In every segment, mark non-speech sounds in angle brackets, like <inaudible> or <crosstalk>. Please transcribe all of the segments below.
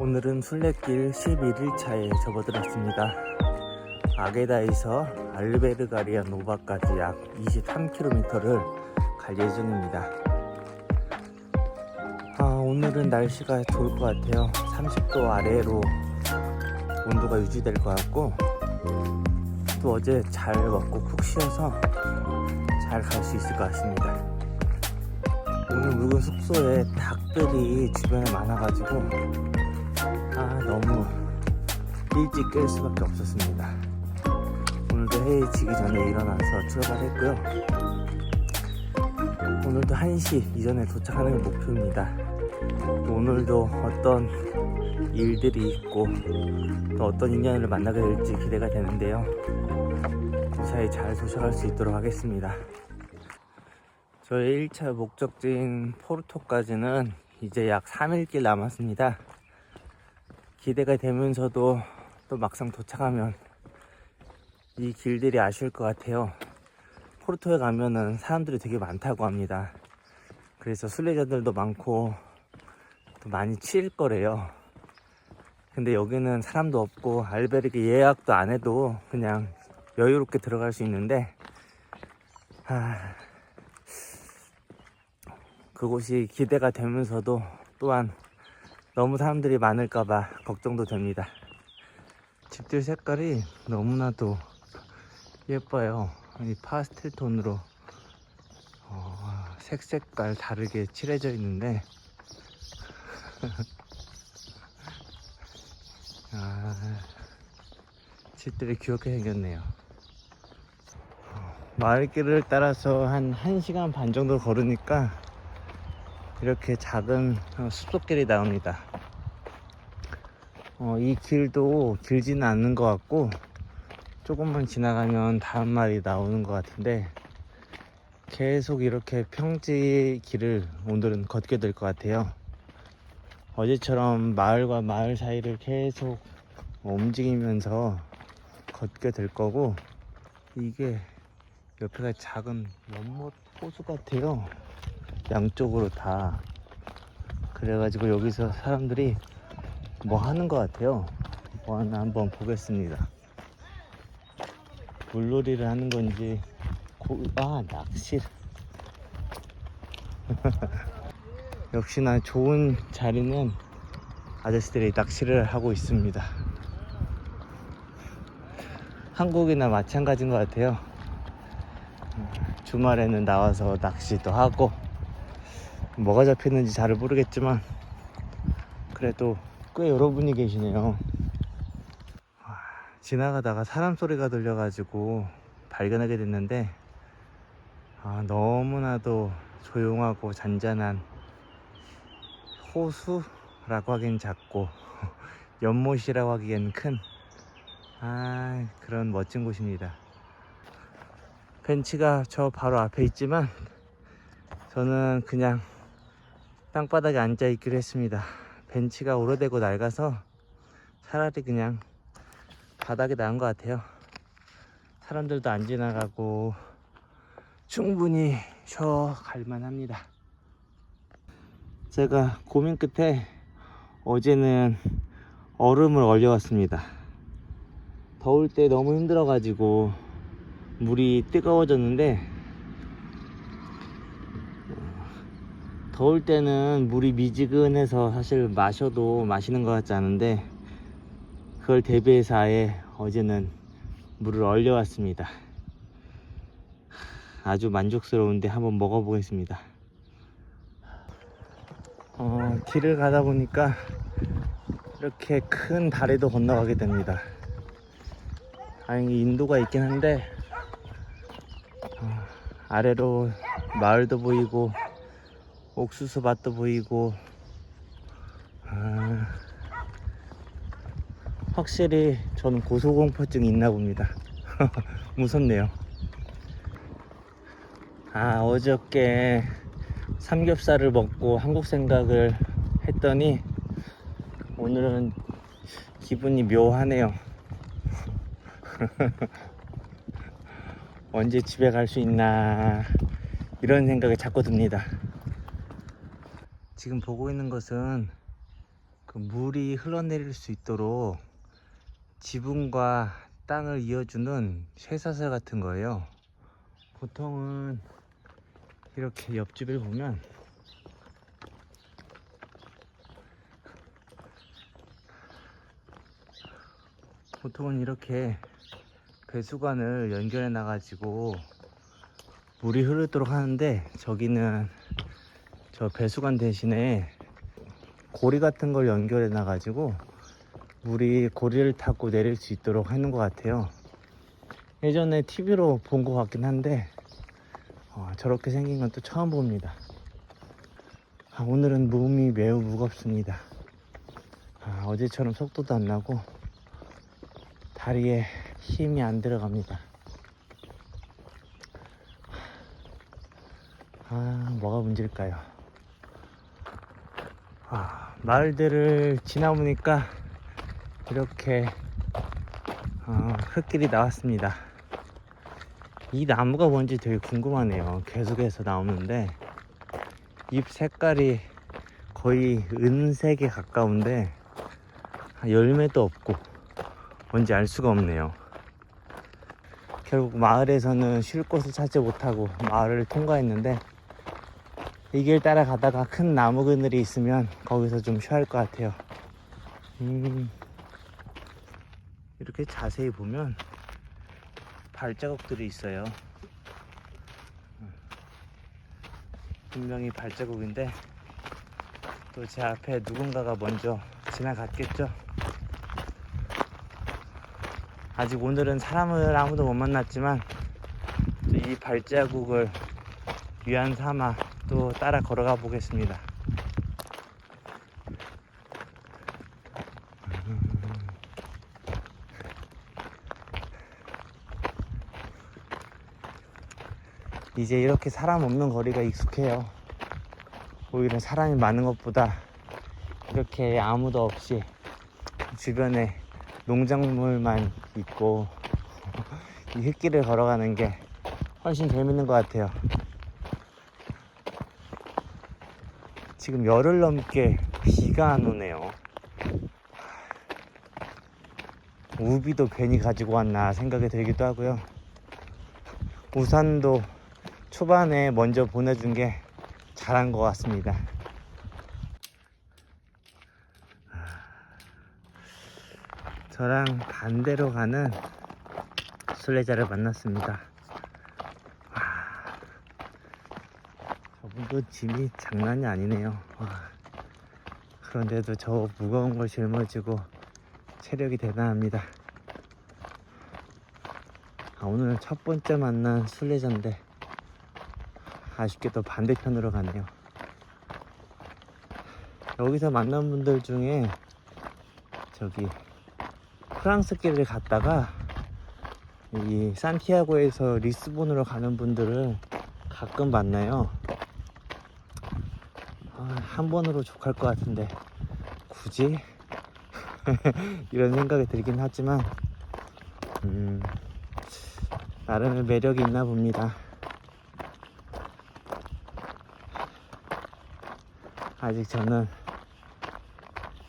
오늘은 순례길 11일차에 접어들었습니다. 아게다에서 알베르가리아 노바까지 약 23km를 갈 예정입니다. 아, 오늘은 날씨가 좋을 것 같아요. 30도 아래로 온도가 유지될 것 같고, 또 어제 잘 먹고 푹 쉬어서 잘 갈 수 있을 것 같습니다. 오늘 묵은 숙소에 닭들이 주변에 많아가지고, 아, 너무 일찍 깰 수밖에 없었습니다. 오늘도 해에 지기 전에 일어나서 출발했고요. 오늘도 1시 이전에 도착하는 게 목표입니다. 또 오늘도 어떤 일들이 있고 또 어떤 인연을 만나게 될지 기대가 되는데요. 무사히 잘 도착할 수 있도록 하겠습니다. 저의 1차 목적지인 포르토까지는 이제 약 3일길 남았습니다. 기대가 되면서도 또 막상 도착하면 이 길들이 아쉬울 것 같아요. 포르토에 가면은 사람들이 되게 많다고 합니다. 그래서 순례자들도 많고 또 많이 치일 거래요. 근데 여기는 사람도 없고 알베르게 예약도 안 해도 그냥 여유롭게 들어갈 수 있는데 아, 그곳이 기대가 되면서도 또한 너무 사람들이 많을까봐 걱정도 됩니다. 집들 색깔이 너무나도 예뻐요. 이 파스텔 톤으로 어, 색 색깔 다르게 칠해져 있는데 <laughs> 아, 집들이 귀엽게 생겼네요. 어, 마을길을 따라서 한 1시간 반 정도 걸으니까 이렇게 작은 어, 숲속길이 나옵니다. 어, 이 길도 길지는 않는 것 같고 조금만 지나가면 다음 말이 나오는 것 같은데 계속 이렇게 평지 길을 오늘은 걷게 될 것 같아요. 어제처럼 마을과 마을 사이를 계속 움직이면서 걷게 될 거고 이게 옆에가 작은 연못 호수 같아요. 양쪽으로 다 그래가지고 여기서 사람들이 뭐 하는 것 같아요. 뭐 하나 한번 보겠습니다. 물놀이를 하는 건지 고... 아 낚시 <laughs> 역시나 좋은 자리는 아저씨들이 낚시를 하고 있습니다. 한국이나 마찬가지인 것 같아요. 주말에는 나와서 낚시도 하고 뭐가 잡히는지 잘 모르겠지만 그래도 꽤 여러분이 계시네요. 아, 지나가다가 사람 소리가 들려가지고 발견하게 됐는데 아, 너무나도 조용하고 잔잔한 호수라고 하기엔 작고 <laughs> 연못이라고 하기엔 큰 아, 그런 멋진 곳입니다. 벤치가 저 바로 앞에 있지만 저는 그냥 땅바닥에 앉아 있기로 했습니다. 벤치가 오래되고 낡아서 차라리 그냥 바닥에 나은 것 같아요. 사람들도 안 지나가고 충분히 쉬어갈 만합니다. 제가 고민 끝에 어제는 얼음을 얼려왔습니다. 더울 때 너무 힘들어가지고 물이 뜨거워졌는데 더울 때는 물이 미지근해서 사실 마셔도 마시는 것 같지 않은데 그걸 대비해서 아예 어제는 물을 얼려왔습니다. 아주 만족스러운데 한번 먹어보겠습니다. 어, 길을 가다 보니까 이렇게 큰 다리도 건너가게 됩니다. 다행히 인도가 있긴 한데 어, 아래로 마을도 보이고 옥수수 밭도 보이고 아, 확실히 저는 고소공포증이 있나 봅니다. <laughs> 무섭네요. 아 어저께 삼겹살을 먹고 한국 생각을 했더니 오늘은 기분이 묘하네요. <laughs> 언제 집에 갈 수 있나 이런 생각이 자꾸 듭니다. 지금 보고 있는 것은 그 물이 흘러내릴 수 있도록 지붕과 땅을 이어주는 쇠사슬 같은 거예요. 보통은 이렇게 옆집을 보면 보통은 이렇게 배수관을 연결해 놔 가지고 물이 흐르도록 하는데 저기는 저 배수관 대신에 고리 같은 걸 연결해 놔 가지고 물이 고리를 타고 내릴 수 있도록 하는 것 같아요. 예전에 TV로 본 것 같긴 한데 어, 저렇게 생긴 건 또 처음 봅니다. 아, 오늘은 몸이 매우 무겁습니다. 아, 어제처럼 속도도 안 나고 다리에 힘이 안 들어갑니다. 아, 뭐가 문제일까요? 아, 마을들을 지나보니까 이렇게 어, 흙길이 나왔습니다. 이 나무가 뭔지 되게 궁금하네요. 계속해서 나오는데 잎 색깔이 거의 은색에 가까운데 열매도 없고 뭔지 알 수가 없네요. 결국 마을에서는 쉴 곳을 찾지 못하고 마을을 통과했는데 이 길 따라가다가 큰 나무 그늘이 있으면 거기서 좀 쉬어야 할 것 같아요. 음, 이렇게 자세히 보면 발자국들이 있어요. 음, 분명히 발자국인데 또 제 앞에 누군가가 먼저 지나갔겠죠. 아직 오늘은 사람을 아무도 못 만났지만 또이 발자국을 위안 삼아 또 따라 걸어가 보겠습니다. 이제 이렇게 사람 없는 거리가 익숙해요. 오히려 사람이 많은 것보다 이렇게 아무도 없이 주변에 농작물만 있고 <laughs> 이 흙길을 걸어가는 게 훨씬 재밌는 것 같아요. 지금 열흘 넘게 비가 안 오네요. 우비도 괜히 가지고 왔나 생각이 들기도 하고요. 우산도 초반에 먼저 보내준 게 잘한 것 같습니다. 저랑 반대로 가는 순례자를 만났습니다. 와, 저분도 짐이 장난이 아니네요. 와, 그런데도 저 무거운 걸 짊어지고 체력이 대단합니다. 아, 오늘 첫 번째 만난 순례자인데 아쉽게도 반대편으로 가네요. 여기서 만난 분들 중에 저기 프랑스 길을 갔다가 이 산티아고에서 리스본으로 가는 분들을 가끔 만나요. 아, 한 번으로 족할 것 같은데 굳이 <laughs> 이런 생각이 들긴 하지만 음, 나름의 매력이 있나 봅니다. 아직 저는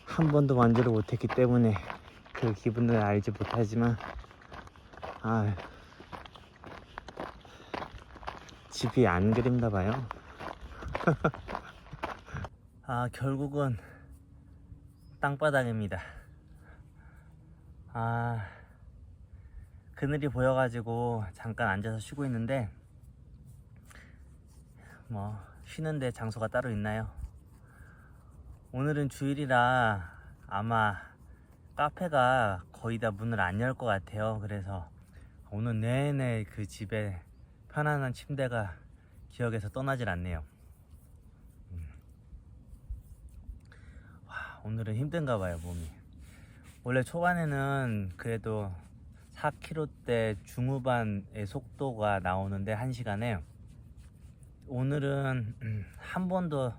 한 번도 완주를 못했기 때문에 그 기분을 알지 못하지만 아 집이 안 그립나 봐요. <laughs> 아 결국은 땅바닥입니다. 아 그늘이 보여가지고 잠깐 앉아서 쉬고 있는데 뭐 쉬는데 장소가 따로 있나요? 오늘은 주일이라 아마 카페가 거의 다 문을 안 열 것 같아요. 그래서 오늘 내내 그 집에 편안한 침대가 기억에서 떠나질 않네요. 음. 와, 오늘은 힘든가 봐요, 몸이. 원래 초반에는 그래도 4km대 중후반의 속도가 나오는데 1시간에 오늘은 <clears throat> 한 번도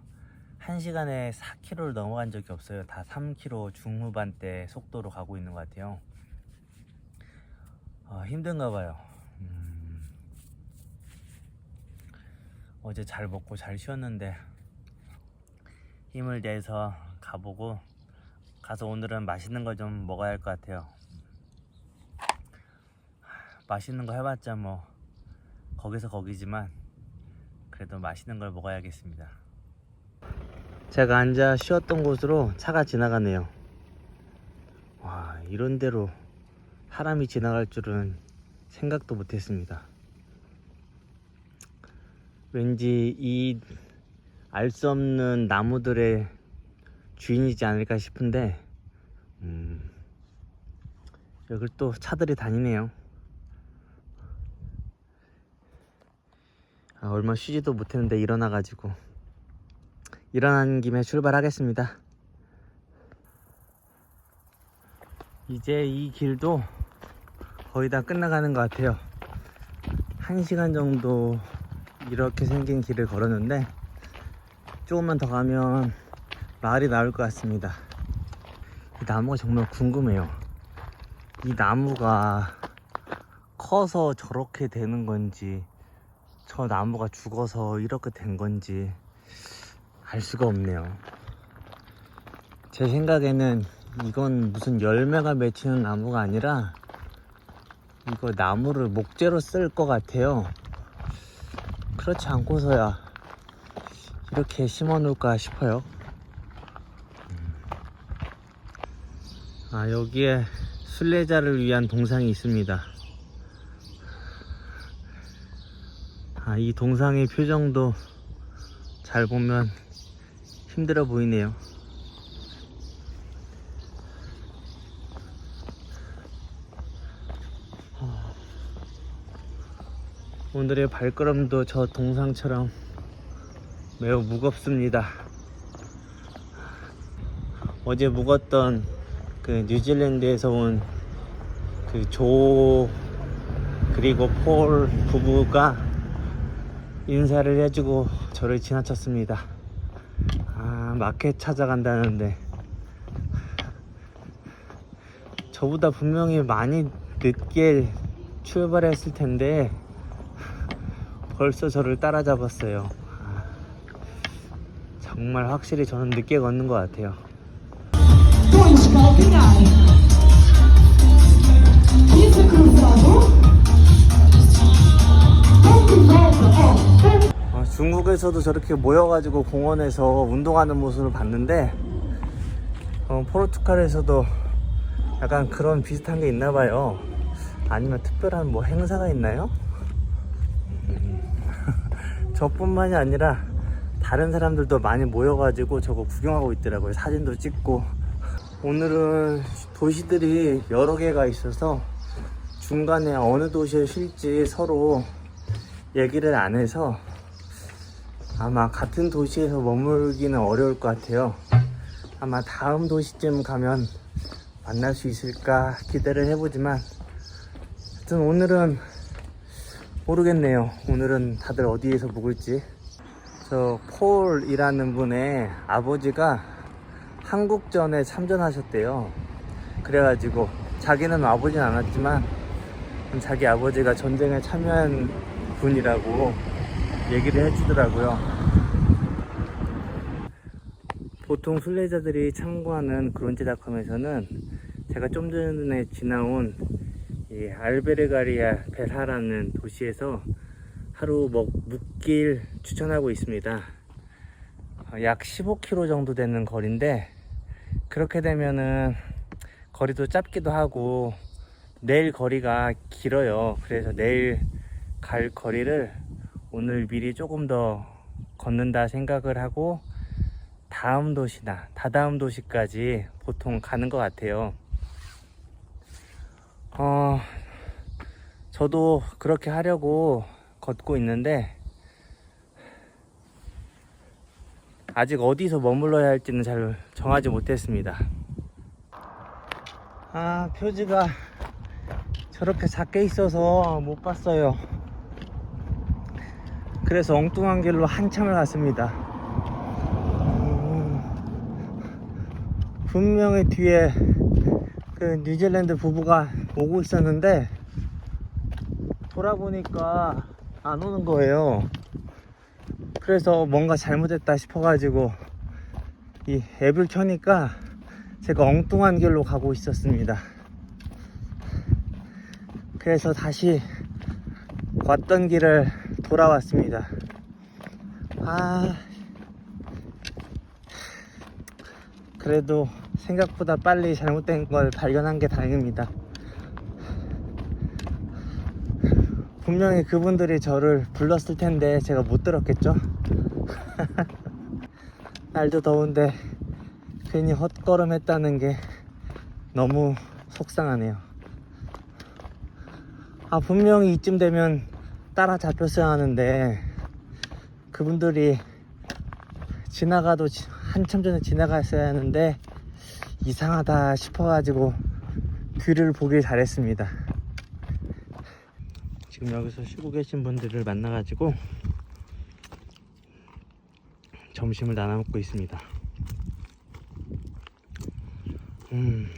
1시간에 4km를 넘어간 적이 없어요. 다 3km 중후반대 속도로 가고 있는 것 같아요. 아, 힘든가 봐요. 음, 어제 잘 먹고 잘 쉬었는데 힘을 내서 가보고 가서 오늘은 맛있는 걸 좀 먹어야 할 것 같아요. 맛있는 거 해봤자 뭐 거기서 거기지만 그래도 맛있는 걸 먹어야겠습니다. 제가 앉아 쉬었던 곳으로 차가 지나가네요. 와 이런 데로 사람이 지나갈 줄은 생각도 못했습니다. 왠지 이 알 수 없는 나무들의 주인이지 않을까 싶은데 음, 여길 또 차들이 다니네요. 아, 얼마 쉬지도 못했는데 일어나가지고 일어난 김에 출발하겠습니다. 이제 이 길도 거의 다 끝나가는 것 같아요. 한 시간 정도 이렇게 생긴 길을 걸었는데 조금만 더 가면 마을이 나올 것 같습니다. 이 나무가 정말 궁금해요. 이 나무가 커서 저렇게 되는 건지 저 나무가 죽어서 이렇게 된 건지 알 수가 없네요. 제 생각에는 이건 무슨 열매가 맺히는 나무가 아니라 이거 나무를 목재로 쓸 것 같아요. 그렇지 않고서야 이렇게 심어 놓을까 싶어요. 아, 여기에 순례자를 위한 동상이 있습니다. 아, 이 동상의 표정도 잘 보면 힘들어 보이네요. 아, 오늘의 발걸음도 저 동상처럼 매우 무겁습니다. 어제 묵었던 그 뉴질랜드에서 온 그 조 그리고 폴 부부가 인사를 해주고 저를 지나쳤습니다. 아 마켓 찾아간다는데 <laughs> 저보다 분명히 많이 늦게 출발했을 텐데 벌써 저를 따라잡았어요. 아, 정말 확실히 저는 늦게 걷는 것 같아요. 중국에서도 저렇게 모여가지고 공원에서 운동하는 모습을 봤는데 어, 포르투갈에서도 약간 그런 비슷한 게 있나 봐요. 아니면 특별한 뭐 행사가 있나요? 음, <laughs> 저뿐만이 아니라 다른 사람들도 많이 모여가지고 저거 구경하고 있더라고요. 사진도 찍고. 오늘은 도시들이 여러 개가 있어서 중간에 어느 도시에 쉴지 서로 얘기를 안 해서 아마 같은 도시에서 머물기는 어려울 것 같아요. 아마 다음 도시쯤 가면 만날 수 있을까 기대를 해보지만 하여튼 오늘은 모르겠네요. 오늘은 다들 어디에서 묵을지. 저 폴이라는 분의 아버지가 한국전에 참전하셨대요. 그래가지고 자기는 와보진 않았지만 자기 아버지가 전쟁에 참여한 분이라고 얘기를 해주더라고요. 보통 순례자들이 참고하는 그론지닷컴에서는 제가 좀 전에 지나온 이 알베르가리아 베라라는 도시에서 하루 먹, 묵길 추천하고 있습니다. 어, 약 15km 정도 되는 거리인데 그렇게 되면은 거리도 짧기도 하고 내일 거리가 길어요. 그래서 내일 갈 거리를 오늘 미리 조금 더 걷는다 생각을 하고 다음 도시나 다다음 도시까지 보통 가는 것 같아요. 어, 저도 그렇게 하려고 걷고 있는데 아직 어디서 머물러야 할지는 잘 정하지 못했습니다. 아, 표지가 저렇게 작게 있어서 못 봤어요. 그래서 엉뚱한 길로 한참을 갔습니다. 음, 분명히 뒤에 그 뉴질랜드 부부가 오고 있었는데 돌아보니까 안 오는 거예요. 그래서 뭔가 잘못했다 싶어가지고 이 앱을 켜니까 제가 엉뚱한 길로 가고 있었습니다. 그래서 다시 왔던 길을 돌아왔습니다. 아, 그래도 생각보다 빨리 잘못된 걸 발견한 게 다행입니다. 분명히 그분들이 저를 불렀을 텐데 제가 못 들었겠죠? <laughs> 날도 더운데 괜히 헛걸음 했다는 게 너무 속상하네요. 아, 분명히 이쯤 되면 따라잡혔어야 하는데 그분들이 지나가도 지- 한참 전에 지나갔어야 하는데 이상하다 싶어가지고 뒤를 보길 잘했습니다. 지금 여기서 쉬고 계신 분들을 만나가지고 점심을 나눠 먹고 있습니다. 음,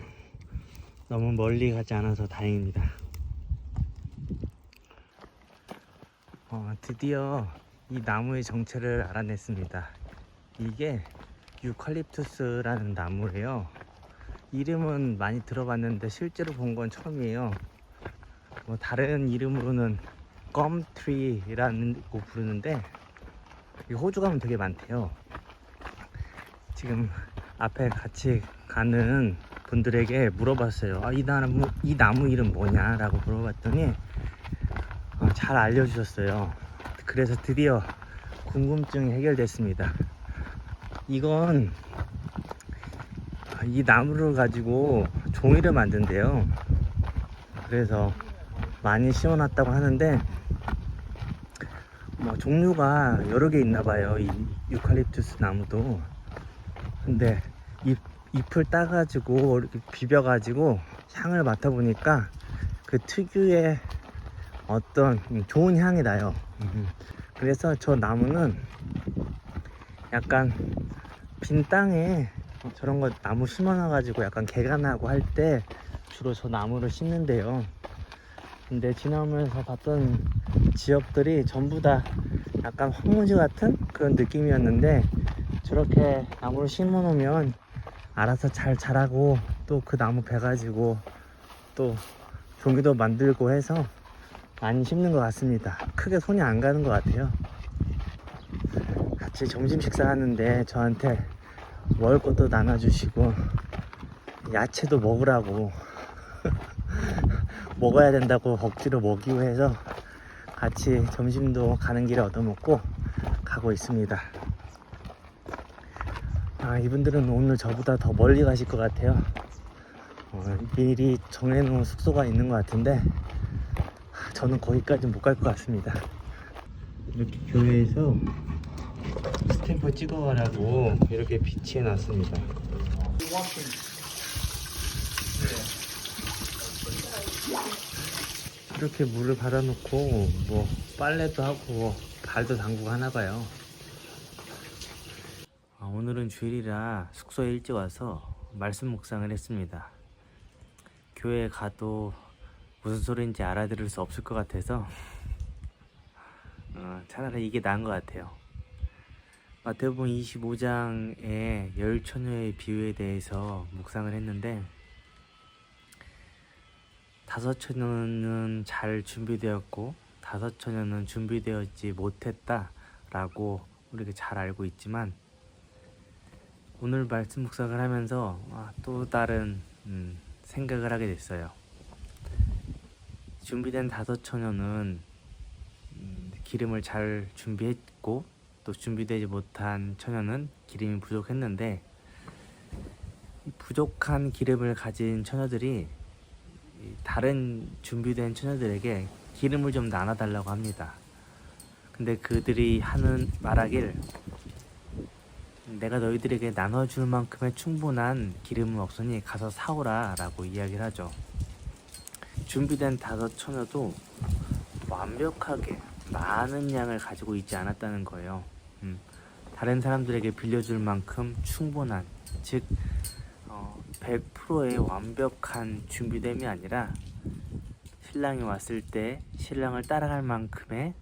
너무 멀리 가지 않아서 다행입니다. 어, 드디어 이 나무의 정체를 알아냈습니다. 이게 유칼립투스라는 나무예요. 이름은 많이 들어봤는데 실제로 본 건 처음이에요. 뭐 다른 이름으로는 껌트리라는 거 부르는데 이 호주 가면 되게 많대요. 지금 앞에 같이 가는 분들에게 물어봤어요. 아, 이 나무 이 나무 이름 뭐냐 라고 물어봤더니 어, 잘 알려주셨어요. 그래서 드디어 궁금증이 해결됐습니다. 이건 이 나무를 가지고 종이를 만든대요. 그래서 많이 심어놨다고 하는데 뭐 종류가 여러 개 있나 봐요. 이 유칼립투스 나무도. 근데 잎, 잎을 따가지고 이렇게 비벼가지고 향을 맡아보니까 그 특유의 어떤 음, 좋은 향이 나요. 음. 그래서 저 나무는 약간 빈 땅에 저런 거 나무 심어놔가지고 약간 개가 나고 할 때 주로 저 나무를 심는데요. 근데 지나오면서 봤던 지역들이 전부 다 약간 황무지 같은 그런 느낌이었는데 저렇게 나무를 심어 놓으면 알아서 잘 자라고 또 그 나무 베가지고 또 종이도 만들고 해서 많이 심는 것 같습니다. 크게 손이 안 가는 것 같아요. 같이 점심 식사하는데 저한테 먹을 것도 나눠주시고 야채도 먹으라고 먹어야 된다고 억지로 먹이고 해서 같이 점심도 가는 길에 얻어먹고 가고 있습니다. 아, 이분들은 오늘 저보다 더 멀리 가실 것 같아요. 어, 미리 정해놓은 숙소가 있는 것 같은데 아, 저는 거기까지 못 갈 것 같습니다. 이렇게 교회에서 스탬프 찍어가라고 이렇게 비치해 놨습니다. 이렇게 물을 받아놓고 뭐 빨래도 하고 뭐 발도 담그고 하나 봐요. 아, 오늘은 주일이라 숙소에 일찍 와서 말씀 묵상을 했습니다. 교회에 가도 무슨 소리인지 알아들을 수 없을 것 같아서 어, 차라리 이게 나은 것 같아요. 마태복음 25장의 열 처녀의 비유에 대해서 묵상을 했는데 다섯 처녀는 잘 준비되었고 다섯 처녀는 준비되었지 못했다라고 우리가 잘 알고 있지만 오늘 말씀 묵상을 하면서 아, 또 다른 음, 생각을 하게 됐어요. 준비된 다섯 처녀는 음, 기름을 잘 준비했고 또 준비되지 못한 처녀는 기름이 부족했는데 이 부족한 기름을 가진 처녀들이 이 다른 준비된 처녀들에게 기름을 좀 나눠달라고 합니다. 근데 그들이 하는 말하길 내가 너희들에게 나눠줄 만큼의 충분한 기름은 없으니 가서 사오라 라고 이야기를 하죠. 준비된 다섯 처녀도 완벽하게 많은 양을 가지고 있지 않았다는 거예요. 음, 다른 사람들에게 빌려줄 만큼 충분한, 즉, 어, 100%의 완벽한 준비됨이 아니라 신랑이 왔을 때 신랑을 따라갈 만큼의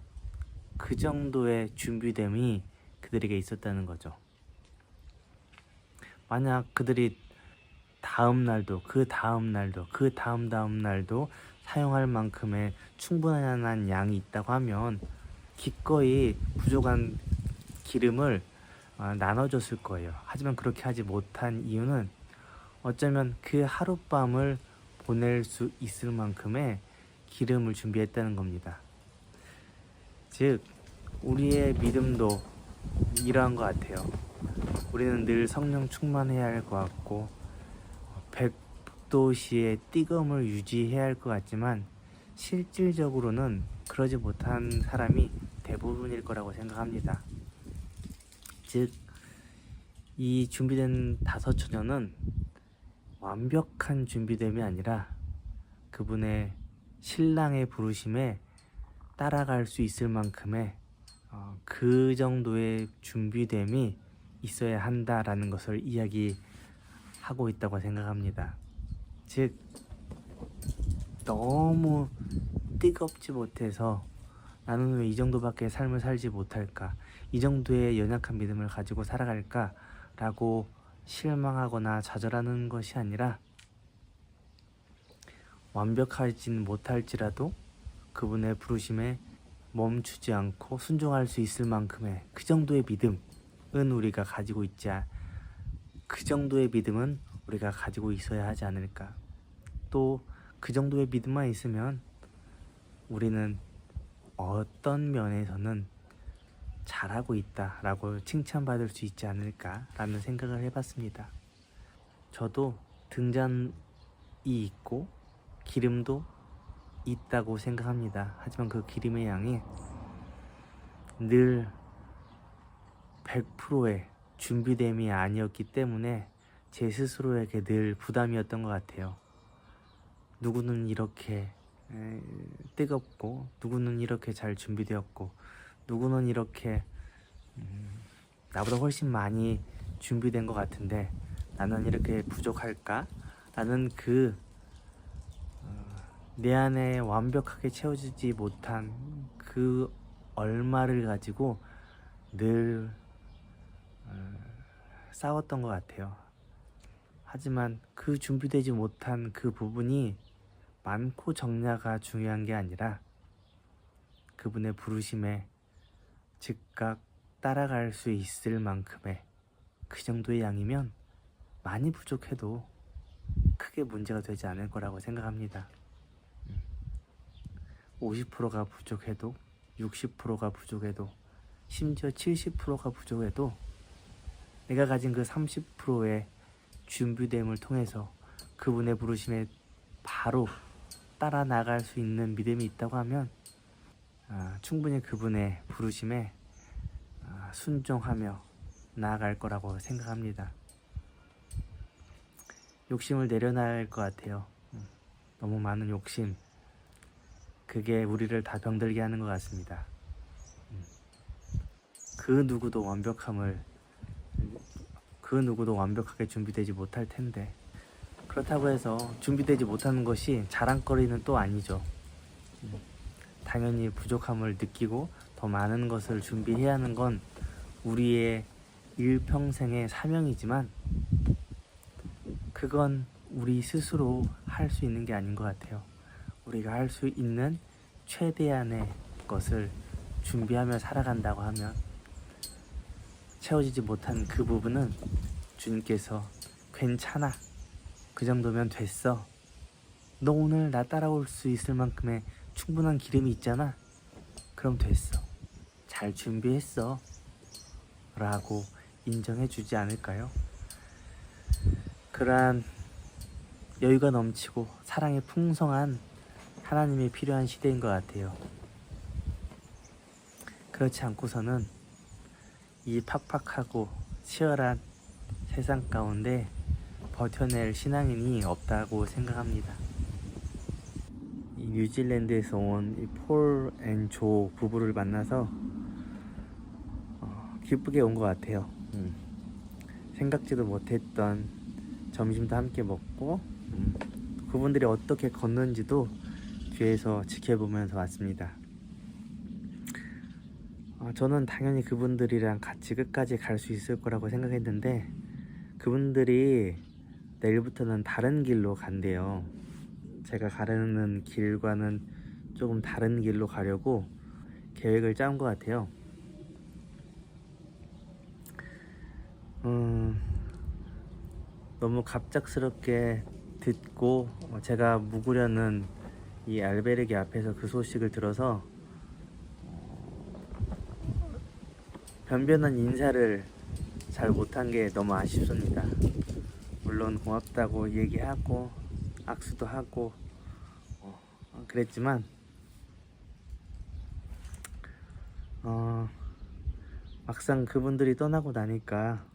그 정도의 준비됨이 그들에게 있었다는 거죠. 만약 그들이 다음 날도 그 다음 날도 그 다음 다음 날도 사용할 만큼의 충분한 양이 있다고 하면 기꺼이 부족한 기름을 어, 나눠줬을 거예요. 하지만 그렇게 하지 못한 이유는 어쩌면 그 하룻밤을 보낼 수 있을 만큼의 기름을 준비했다는 겁니다. 즉, 우리의 믿음도 이러한 것 같아요. 우리는 늘 성령 충만해야 할 것 같고, 백도시의 띠검을 유지해야 할 것 같지만, 실질적으로는 그러지 못한 사람이 대부분일 거라고 생각합니다. 즉, 이 준비된 다섯 처녀는 완벽한 준비됨이 아니라 그분의 신랑의 부르심에 따라갈 수 있을 만큼의 어, 그 정도의 준비됨이 있어야 한다라는 것을 이야기하고 있다고 생각합니다. 즉, 너무 뜨겁지 못해서 나는 왜 이 정도밖에 삶을 살지 못할까? 이 정도의 연약한 믿음을 가지고 살아갈까? 라고 실망하거나 좌절하는 것이 아니라 완벽하진 못할지라도 그분의 부르심에 멈추지 않고 순종할 수 있을 만큼의 그 정도의 믿음은 우리가 가지고 있지 않- 그 정도의 믿음은 우리가 가지고 있어야 하지 않을까. 또 그 정도의 믿음만 있으면 우리는 어떤 면에서는 잘하고 있다 라고 칭찬받을 수 있지 않을까 라는 생각을 해봤습니다. 저도 등잔이 있고 기름도 있다고 생각합니다. 하지만 그 기름의 양이 늘 100%의 준비됨이 아니었기 때문에 제 스스로에게 늘 부담이었던 것 같아요. 누구는 이렇게 에, 뜨겁고 누구는 이렇게 잘 준비되었고 누구는 이렇게 음, 나보다 훨씬 많이 준비된 것 같은데 나는 이렇게 부족할까? 나는 그 어, 내 안에 완벽하게 채워지지 못한 그 얼마를 가지고 늘 어, 싸웠던 것 같아요. 하지만 그 준비되지 못한 그 부분이 많고 적냐가 중요한 게 아니라 그분의 부르심에 즉각 따라갈 수 있을 만큼의 그 정도의 양이면 많이 부족해도 크게 문제가 되지 않을 거라고 생각합니다. 50%가 부족해도 60%가 부족해도 심지어 70%가 부족해도 내가 가진 그 30%의 준비됨을 통해서 그분의 부르심에 바로 따라 나갈 수 있는 믿음이 있다고 하면 아, 충분히 그분의 부르심에 아, 순종하며 나아갈 거라고 생각합니다. 욕심을 내려놔야 할 것 같아요. 음, 너무 많은 욕심. 그게 우리를 다 병들게 하는 것 같습니다. 음, 그 누구도 완벽함을 그 누구도 완벽하게 준비되지 못할 텐데 그렇다고 해서 준비되지 못하는 것이 자랑거리는 또 아니죠. 음, 당연히 부족함을 느끼고 더 많은 것을 준비해야 하는 건 우리의 일평생의 사명이지만 그건 우리 스스로 할 수 있는 게 아닌 것 같아요. 우리가 할 수 있는 최대한의 것을 준비하며 살아간다고 하면 채워지지 못한 그 부분은 주님께서 괜찮아. 그 정도면 됐어. 너 오늘 나 따라올 수 있을 만큼의 충분한 기름이 있잖아. 그럼 됐어. 잘 준비했어. 라고 인정해 주지 않을까요? 그러한 여유가 넘치고 사랑이 풍성한 하나님이 필요한 시대인 것 같아요. 그렇지 않고서는 이 팍팍하고 치열한 세상 가운데 버텨낼 신앙인이 없다고 생각합니다. 이 뉴질랜드에서 온 폴 앤 조 부부를 만나서 어, 기쁘게 온 것 같아요. 음. 생각지도 못했던 점심도 함께 먹고 음, 그분들이 어떻게 걷는지도 뒤에서 지켜보면서 왔습니다. 어, 저는 당연히 그분들이랑 같이 끝까지 갈 수 있을 거라고 생각했는데 그분들이 내일부터는 다른 길로 간대요. 제가 가려는 길과는 조금 다른 길로 가려고 계획을 짠 것 같아요. 음, 너무 갑작스럽게 듣고 어, 제가 묵으려는 이 알베르기 앞에서 그 소식을 들어서 변변한 인사를 잘 못한 게 너무 아쉽습니다. 물론 고맙다고 얘기하고 악수도 하고 어, 그랬지만 어, 막상 그분들이 떠나고 나니까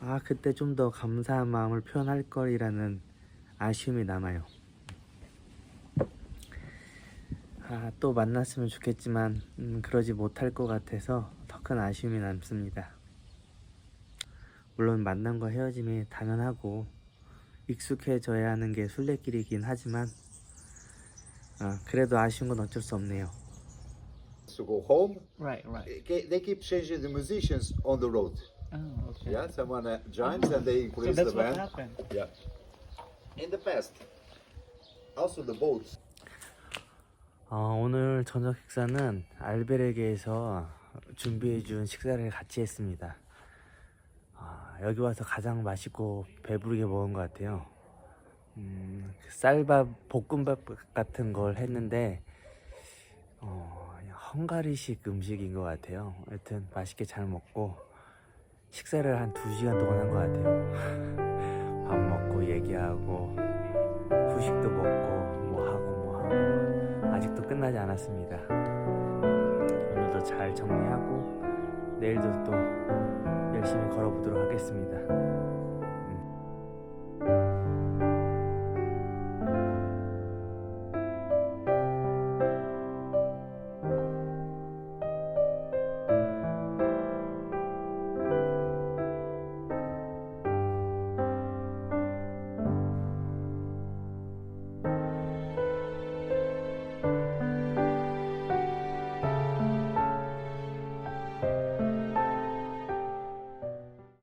아 그때 좀 더 감사한 마음을 표현할 걸이라는 아쉬움이 남아요. 아, 또 만났으면 좋겠지만 음, 그러지 못할 것 같아서 더 큰 아쉬움이 남습니다. 물론 만남과 헤어짐이 당연하고 익숙해져야 하는 게 순례길이긴 하지만 아, 그래도 아쉬운 건 어쩔 수 없네요. to go home. Right, right. They keep changing the musicians on the road. Oh, okay. Yeah, someone uh, joins and they So increase that's the what band. happened. Yeah. In the past, also the boats. 어, 오늘 저녁 식사는 알베르게에서 준비해준 식사를 같이 했습니다. 아, 여기 와서 가장 맛있고 배부르게 먹은 것 같아요. 음, 쌀밥, 볶음밥 같은 걸 했는데 어, 헝가리식 음식인 것 같아요. 하여튼 맛있게 잘 먹고 식사를 한 2시간 동안 한 것 같아요. <laughs> 밥 먹고 얘기하고 후식도 먹고 뭐 하고 뭐 하고 아직도 끝나지 않았습니다. 오늘도 잘 정리하고 내일도 또 열심히 걸어보도록 하겠습니다.